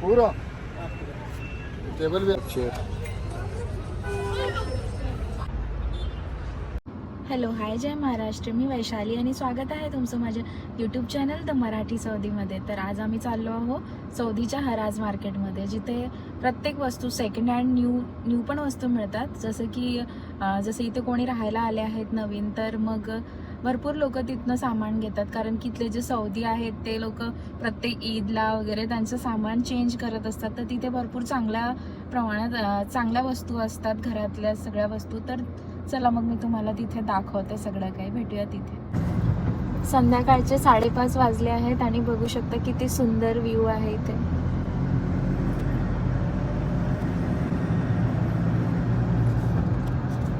पूरा। टेबल भी अच्छे हॅलो हाय जय महाराष्ट्र. मी वैशाली आणि स्वागत आहे तुमचं माझ्या यूट्यूब चॅनल द मराठी सौदीमध्ये तर आज आम्ही चाललो आहोत सौदीच्या हराज मार्केटमध्ये जिथे प्रत्येक वस्तू सेकंड हँड न्यू न्यू पण वस्तू मिळतात. जसं की जसं इथे कोणी राहायला आले आहेत नवीन तर मग भरपूर लोक तिथनं सामान घेतात. कारण की इथले जे सौदी आहेत ते लोक प्रत्येक ईदला वगैरे त्यांचं सामान चेंज करत असतात. तर तिथे भरपूर चांगल्या प्रमाणात चांगल्या वस्तू असतात घरातल्या सगळ्या वस्तू. तर चला मग मी तुम्हाला तिथे दाखवते सगळं काही. भेटूया तिथे. संध्याकाळचे साडेपाच वाजले आहेत आणि बघू शकता किती सुंदर व्ह्यू आहे इथे.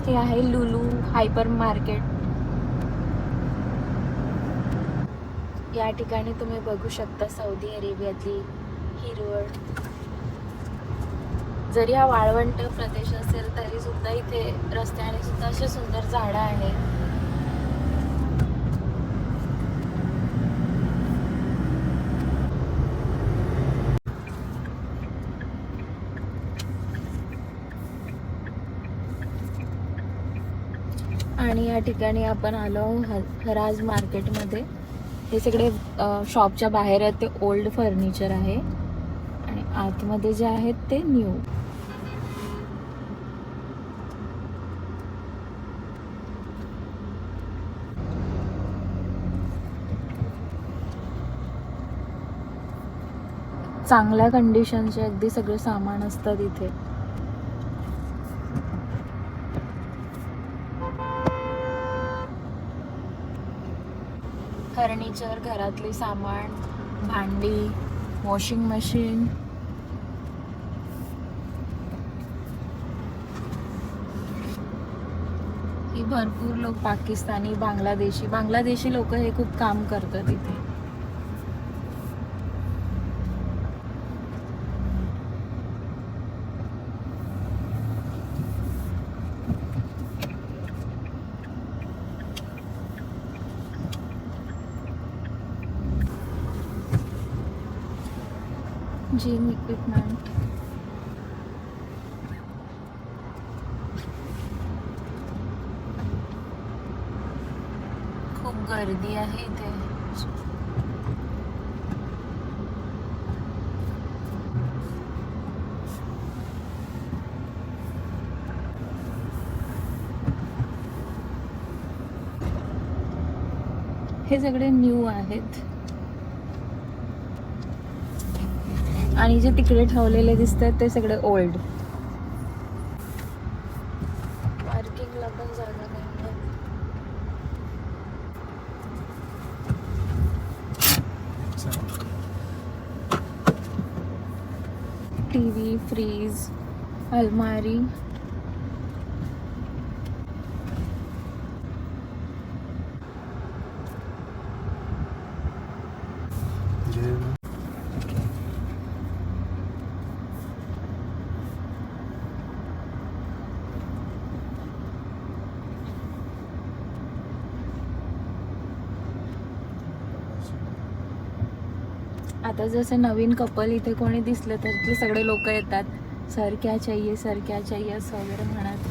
हे आहे लुलू हायपर मार्केट या ठिकाणी तुम्ही बघू शकता सौदी अरेबियातली हिरवळ. जरी हा वाळवंट प्रदेश असेल तरी सुद्धा इथे रस्त्याने सुद्धा असे सुंदर झाडं आहेत. आणि या ठिकाणी आपण आलो हराज मार्केटमध्ये. हे सगळे शॉपच्या बाहेर आहेत ते ओल्ड फर्निचर आहे. आणि आतमध्ये जे आहेत ते न्यू चांगल्या कंडिशनचे अगदी सगळे सामान असतात इथे. फर्निचर घरातली सामान भांडी वॉशिंग मशीन. ही भरपूर लोक पाकिस्तानी बांगलादेशी बांगलादेशी लोक हे खूप काम करतात इथे जिम इक्विपमेंट खूप गर्दी आहे इथे. हे सगळे न्यू आहेत. आणि जे तिकडे ठेवलेले दिसतात ते सगळे ओल्ड पार्किंगला पण जागा नाही टी व्ही फ्रीज अलमारी. आता जसे नवीन कपल इथे कोणी दिसलं तर ते सगळे लोक येतात. सर क्या चाहिए सर क्या चाहिए असं वगैरे म्हणत.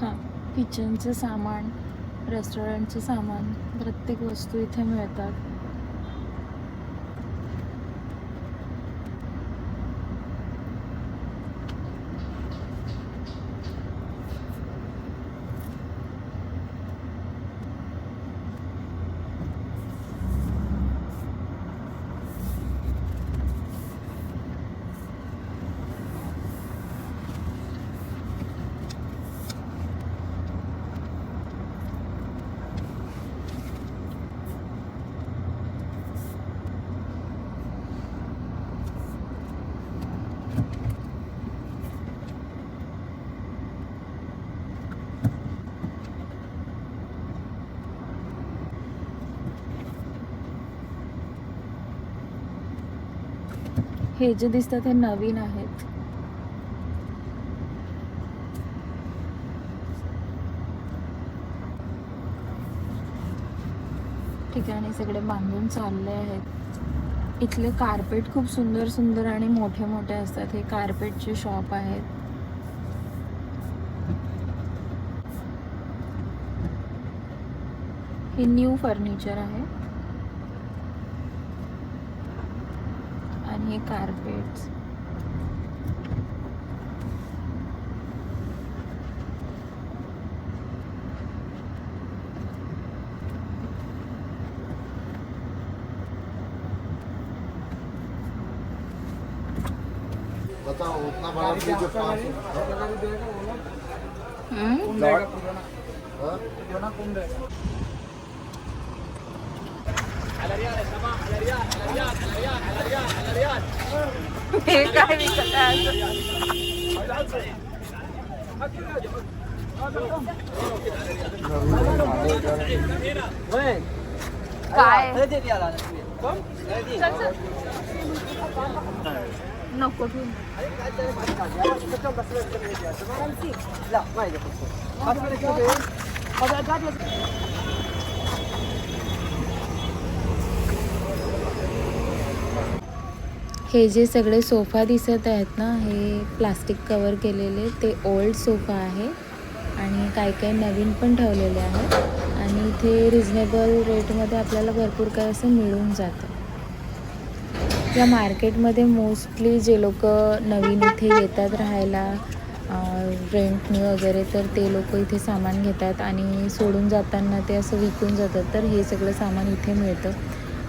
हां किचनचं सामान रेस्टॉरंटचं सामान प्रत्येक वस्तू इथे मिळतात. हे जे दिसतात हे नवीन आहेत. ठिकाणी सगळे बांधून चालले आहेत. इथले कार्पेट खूप सुंदर सुंदर आणि मोठे मोठे असतात. हे कार्पेटचे शॉप आहेत. हे न्यू फर्निचर आहे. आणि हे कार्पेट्स बताओ उतना बड़ा फ्रिज है पाँच हाँ? हे काय विकत आहे असं? काय चल, चल. नको ठेवू. हे जे सगळे सोफा दिसत आहेत ना हे प्लास्टिक कवर केलेले ते ओल्ड सोफा आहे. आणि काही काही नवीन पण ठेवलेले आहेत. आणि इथे रिजनेबल रेटमध्ये आपल्याला भरपूर काही असं मिळून जातं. या मार्केटमध्ये मोस्टली जे लोक नवीन इथे येतात राहायला रेंटने वगैरे तर ते लोक इथे सामान घेतात. आणि सोडून जाताना ते असं विकून जातात. तर हे सगळं सामान इथे मिळतं.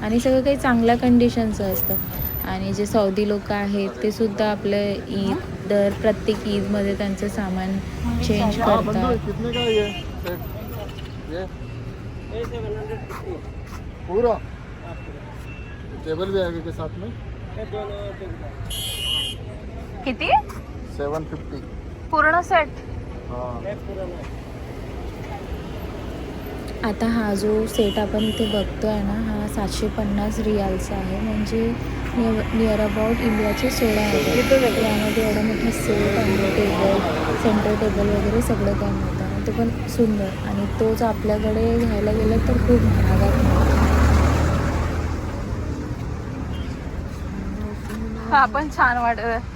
आणि सगळं काही चांगल्या कंडिशनचं असतं. आणि जे सौदी लोक आहेत ते सुद्धा आपलं ईद दर प्रत्येक ईदमध्ये त्यांचं सामान चेंज हाँ करतात. कितने का है ये सेट ये पूरा। टेबल भी आएगा के साथ में। किती? सेवन फिफ्टी पूर्ण सेट हाँ। आता हा जो सेट आपण इथे बघतोय ना हा सातशे पन्नास रियालचा आहे म्हणजे नियर अबाउट इंडियाचे सोळा हजार यामध्ये एवढा मोठा सेट आणि टेबल सेंटर टेबल वगैरे सगळं काय मिळतं आणि ते पण सुंदर आणि तोच आपल्याकडे घ्यायला गेलं तर खूप महागात मिळतो हा पण छान वाटत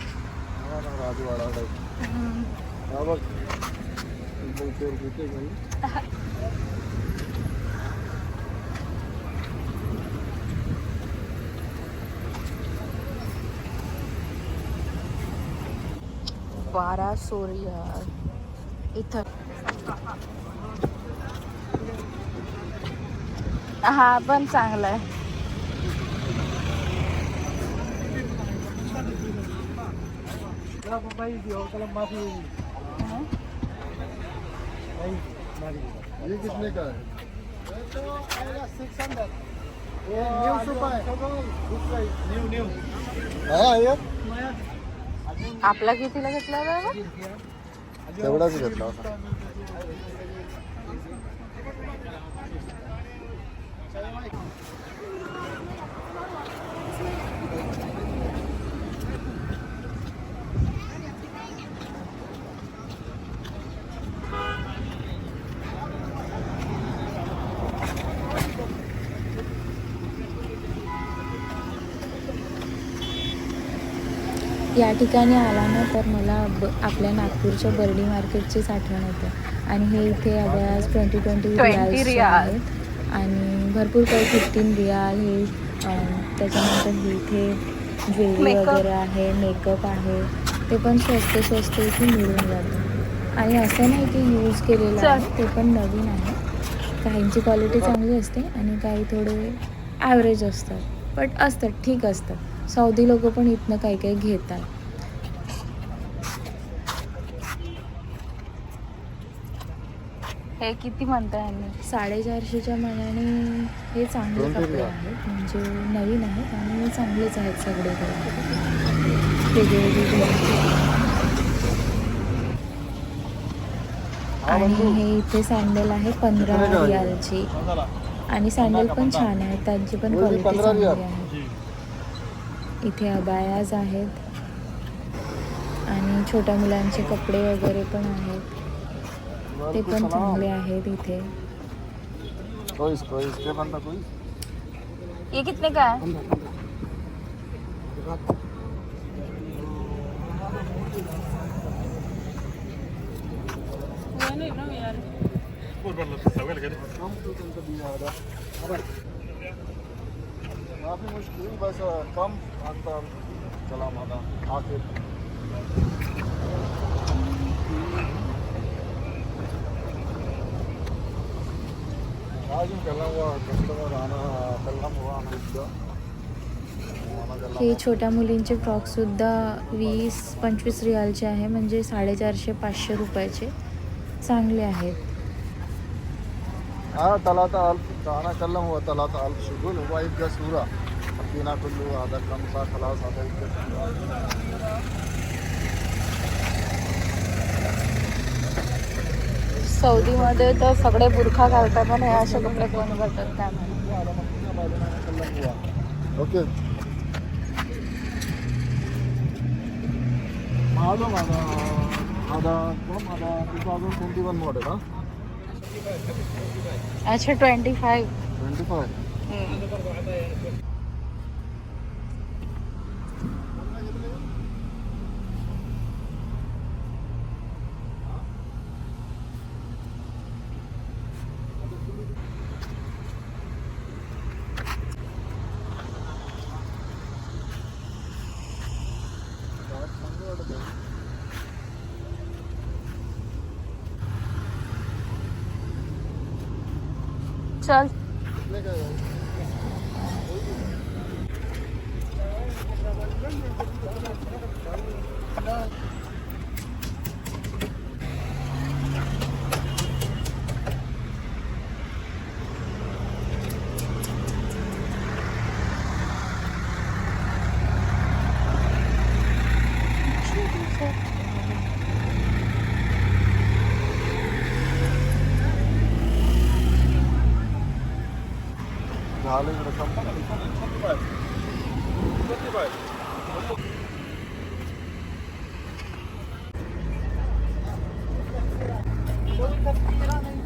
वारा सूर्य बारा सोरिया इथं. हा पण चांगला आहे न्यू आपला कितीला घेतला बाबा? तेवढाच घेतला होता. या ठिकाणी आला ना तर मला ब आपल्या नागपूरच्या बर्डी मार्केटचीच आठवण येते. आणि हे इथे आज ट्वेंटी ट्वेंटी आहेत. आणि भरपूर काही फिफ्टीन रियाल हे त्याच्यानंतर हे इथे ज्वेलरी वगैरे आहे मेकअप आहे. ते पण स्वस्त स्वस्त इथे मिळून जातं. आणि असं नाही की यूज केलेलं आहे ते पण नवीन आहे. काहींची क्वालिटी चांगली असते आणि काही थोडे ॲव्हरेज असतात. बट असतात ठीक असतात. सौदी लोक पण इथनं काही काही घेतात. हे किती म्हणताय आम्ही साडेचारशेच्या मनाने हे चांगले कपडे आहे. आहेत म्हणजे नवीन आहेत आणि चांगलेच आहेत सगळे वेगवेगळे. हाँ आणि हे इथे सँडल आहे पंधरा कितने का है? इथे अबायाज आहेत. आणि छोट्या मुलांचे कपडे वगैरे पण आहेत. ते पण चांगले आहेत इथे. ये कितने का है? काफी मुश्किल बस कम। आता चला आखिर. कल हे छोट्या मुलींचे फ्रॉक सुद्धा वीस पंचवीस रियालचे आहे म्हणजे साडेचारशे पाचशे रुपयाचे. चांगले आहेत. हाँ तलाता अल्फ काना कल्लम हुआ तलाता अल्फ शुगुल हुआ इब्गा सूरा. आधा कम सा खलास आधा इब्गा सूरा सौदीमध्ये तर सगळे बुरखा घालतात पण हे असे कपडे कोण घालतात? काय ओके. मालूम आधा आधा कम आधा 2021 मॉडेल हाँ अच्छा ट्वेंटी फाईव्ह 25 चल कितने का है झालं इकडं संपलं.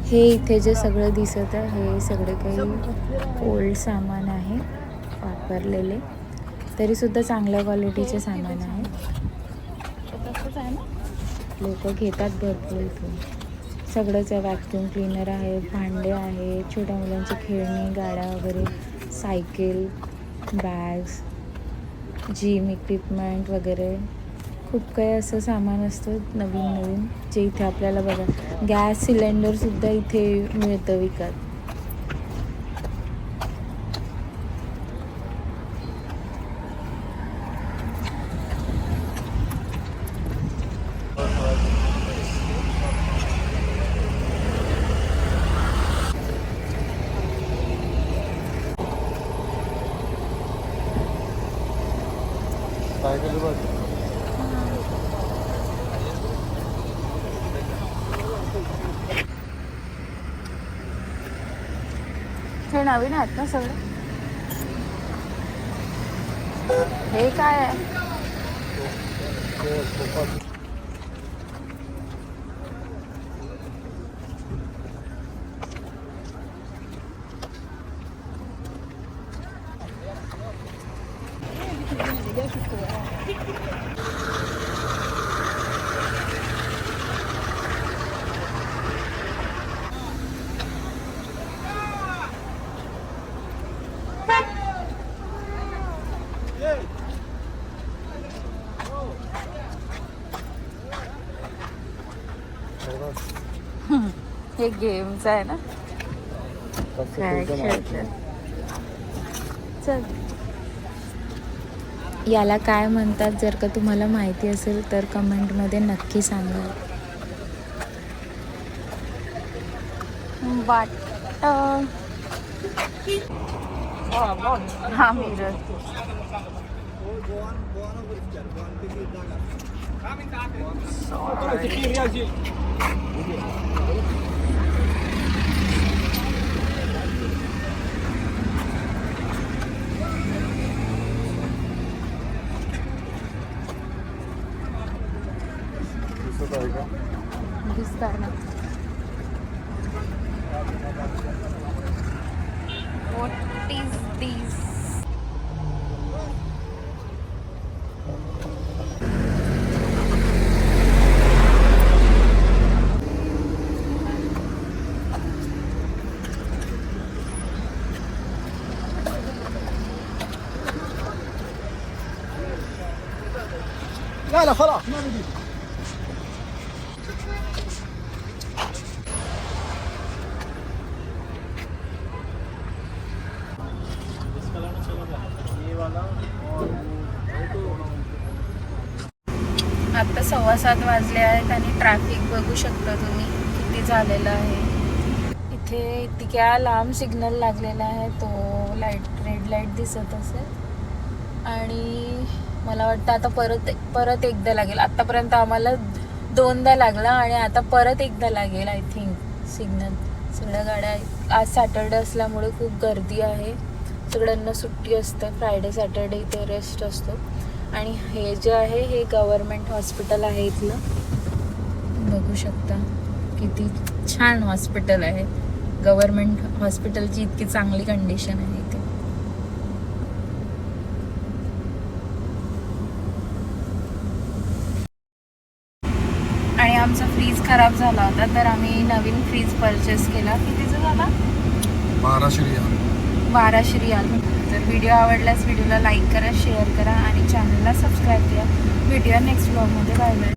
हे इथे जे सगळं दिसत आहे हे सगळे काही ओल्ड सामान आहे वापरलेले. तरीसुद्धा चांगल्या क्वालिटीचे सामान आहे. लोक घेतात भरपूर इथून. सगळंच आहे वॅक्युम क्लीनर आहे भांडे आहेत छोट्या मुलांची खेळणी गाड्या वगैरे सायकल बॅग्स जिम इक्विपमेंट वगैरे. खूप काही असं सामान असतं नवीन नवीन जे इथे आपल्याला बघा. गॅस सिलेंडरसुद्धा इथे मिळतं विकत सायकल बघ हे नवीन आहेत ना सगळे? हे काय आहे ते खूपच हे गेमचं आहे ना? काय खेळतात चल. याला काय म्हणतात? जर का तुम्हाला माहिती असेल तर कमेंटमध्ये नक्की सांगा. वाट हा मिरर. आता सव्वा सात वाजले आहेत आणि ट्रॅफिक बघू शकता तुम्ही किती झालेलं आहे. इथे इतक्या लांब सिग्नल लागलेला आहे तो लाइट रेड लाइट दिसत असेल. आणि मला वाटतं आता परत परत एकदा लागेल. आत्तापर्यंत आम्हाला दोनदा लागला आणि आता परत एकदा लागेल आय थिंक सिग्नल सगळ्या गाड्या आज सॅटर्डे असल्यामुळे खूप गर्दी आहे. सगळ्यांना सुट्टी असते. फ्रायडे सॅटर्डे इथे रेस्ट असतो. आणि हे जे आहे हे गव्हर्मेंट हॉस्पिटल आहे इथलं बघू शकता किती छान हॉस्पिटल आहे. गव्हर्मेंट हॉस्पिटलची इतकी चांगली कंडिशन आहे इथे. आणि आमचा फ्रीज खराब झाला होता तर आम्ही नवीन फ्रीज परचेस केला. कितीचा झाला? बाराशे रियाल. बाराशे रियाल. जर व्हिडिओ आवडल्यास व्हिडिओला लाईक करा शेअर करा आणि चॅनलला सबस्क्राईब करा. व्हिडिओ नेक्स्ट ब्लॉगमध्ये बाय बाय